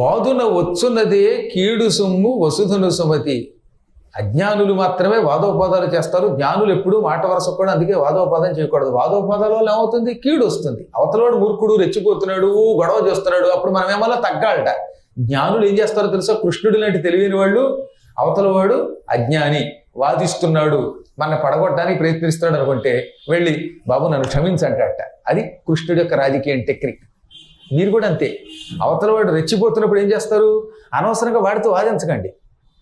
వాదున వచ్చున్నదే కీడు సొమ్ము వసుధను సుమతి. అజ్ఞానులు మాత్రమే వాదోపాదాలు చేస్తారు. జ్ఞానులు ఎప్పుడూ మాట వరసకూడదు అందుకే వాదోపాదం చేయకూడదు. వాదోపాదాల వల్ల ఏమవుతుంది? కీడు వస్తుంది. అవతలవాడు మూర్ఖుడు రెచ్చిపోతున్నాడు గొడవ చేస్తున్నాడు అప్పుడు మనం ఏమన్నా తగ్గాలట. జ్ఞానులు ఏం చేస్తారో తెలుసా? కృష్ణుడు లాంటి తెలియని వాళ్ళు అవతలవాడు అజ్ఞాని వాదిస్తున్నాడు మన పడగొట్టడానికి ప్రయత్నిస్తాడు అనుకుంటే వెళ్ళి బాబు నన్ను క్షమించంటట. అది కృష్ణుడి యొక్క రాజకీయం టెక్నిక్. మీరు కూడా అంతే. అవతల వాడు రెచ్చిపోతున్నప్పుడు ఏం చేస్తారు? అనవసరంగా వాడితో వాదించకండి.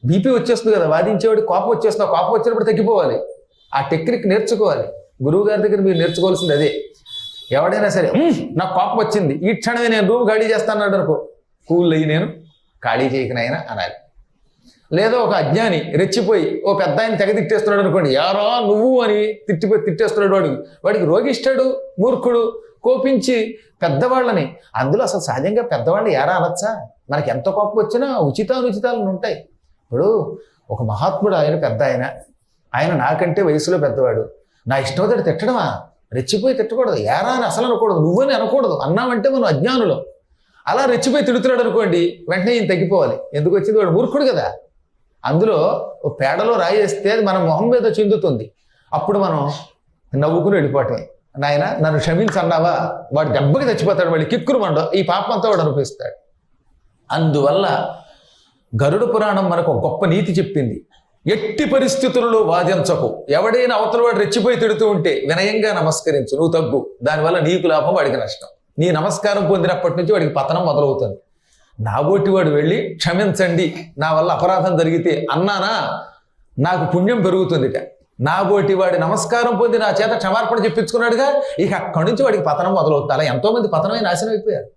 బీపీ వచ్చేస్తుంది కదా వాదించేవాడు కోపం వచ్చేస్తుంది. కోపం వచ్చినప్పుడు తగ్గిపోవాలి. ఆ టెక్నిక్ నేర్చుకోవాలి. గురువు గారి దగ్గర మీరు నేర్చుకోవాల్సింది అదే. ఎవడైనా సరే నాకు కోపం వచ్చింది. ఈ క్షణమే నేను రూమ్ ఖాళీ చేస్తాను అనుకో కూల్ అయ్యి నేను ఖాళీ చేయకనైనా అనాలి. లేదా ఒక అజ్ఞాని రెచ్చిపోయి ఓ పెద్ద ఆయన తెగ తిట్టేస్తున్నాడు అనుకోండి యారా నువ్వు అని తిట్టిపోయి తిట్టేస్తున్నాడు వాడికి వాడికి రోగిష్టాడు మూర్ఖుడు కోపించి పెద్దవాళ్ళని. అందులో అసలు సహజంగా పెద్దవాళ్ళని ఎరా అనొచ్చా? మనకి ఎంత కోపం వచ్చినా ఉచితానుచితాలు ఉంటాయి. ఇప్పుడు ఒక మహాత్ముడు ఆయన పెద్ద ఆయన. ఆయన నాకంటే వయసులో పెద్దవాడు. నా ఇష్టం వచ్చాడు తిట్టడమా? రెచ్చిపోయి తిట్టకూడదు. ఎరా అని అసలు అనకూడదు. నువ్వని అనకూడదు. అన్నామంటే మనం అజ్ఞానులు. అలా రెచ్చిపోయి తిడుతున్నాడు అనుకోండి వెంటనే ఈయన తగ్గిపోవాలి. ఎందుకు వచ్చింది? వాడు మూర్ఖుడు కదా. అందులో ఓ పేడలో రాయేస్తే అది మన మొహం మీద చెందుతుంది. అప్పుడు మనం నవ్వుకుని వెళ్ళిపోవటమే. నాయన నన్ను క్షమించన్నావా? వాడు దెబ్బకి చచ్చిపోతాడు వాడి కిక్కురు మండ ఈ పాపం అంతా వాడు అనిపిస్తాడు అందువల్ల గరుడ పురాణం మనకు గొప్ప నీతి చెప్పింది. ఎట్టి పరిస్థితులలో వాదించకు. ఎవడైనా అవతల వాడు రెచ్చిపోయి తిడుతూ ఉంటే వినయంగా నమస్కరించు నువ్వు తగ్గు. దానివల్ల నీకు లాభం వాడికి నష్టం. నీ నమస్కారం పొందినప్పటి నుంచి వాడికి పతనం మొదలవుతుంది. నాగోటివాడు వెళ్ళి క్షమించండి నా వల్ల అపరాధం జరిగితే అన్నానా? నాకు పుణ్యం పెరుగుతుందిట. నాబోటి వాడి నమస్కారం పొంది నా చేత క్షమార్పణ చెప్పించుకున్నాడుగా ఇక అక్కడి నుంచి వాడికి పతనం మొదలవుతుంది. అలా ఎంతో మంది నాశనం అయిపోయారు.